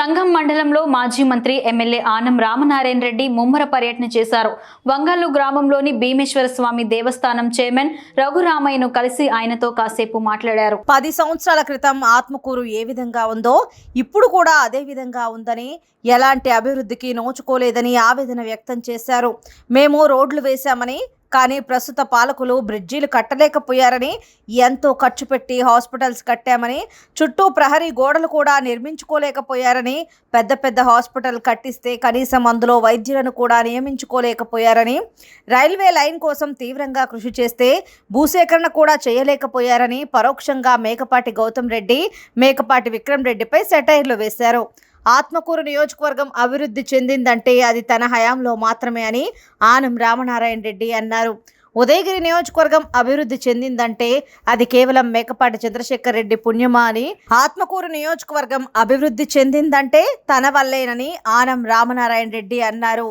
సంఘం మండలంలో మాజీ మంత్రి ఎమ్మెల్యే ఆనం రామనారాయణ రెడ్డి ముమ్మర పర్యటన చేశారు. వంగల్లు గ్రామంలోని భీమేశ్వర స్వామి దేవస్థానం చైర్మన్ రఘురామయ్యను కలిసి ఆయనతో కాసేపు మాట్లాడారు. పది సంవత్సరాల క్రితం ఆత్మకూరు ఏ విధంగా ఉందో ఇప్పుడు కూడా అదే విధంగా ఉందని ఎలాంటి అభివృద్ధికి నోచుకోలేదని ఆవేదన వ్యక్తం చేశారు. మేము రోడ్లు వేశామని కానీ ప్రస్తుత పాలకులు బ్రిడ్జీలు కట్టలేకపోయారని ఎంతో ఖర్చు పెట్టి హాస్పిటల్స్ కట్టామని చుట్టూ ప్రహరీ గోడలు కూడా నిర్మించుకోలేకపోయారని పెద్ద పెద్ద హాస్పిటల్ కట్టిస్తే కనీసం అందులో వైద్యులను కూడా నియమించుకోలేకపోయారని రైల్వే లైన్ కోసం తీవ్రంగా కృషి చేస్తే భూసేకరణ కూడా చేయలేకపోయారని పరోక్షంగా మేకపాటి గౌతమ్ రెడ్డి మేకపాటి విక్రమ్ రెడ్డిపై సెటైర్లు వేశారు. ఆత్మకూరు నియోజకవర్గం అభివృద్ధి చెందిందంటే అది తన హయాంలో మాత్రమే అని ఆనం రామనారాయణ రెడ్డి అన్నారు. ఉదయగిరి నియోజకవర్గం అభివృద్ధి చెందిందంటే అది కేవలం మేకపాటి చంద్రశేఖర్ రెడ్డి పుణ్యమా అని ఆత్మకూరు నియోజకవర్గం అభివృద్ధి చెందిందంటే తన వల్లేనని ఆనం రామనారాయణ రెడ్డి అన్నారు.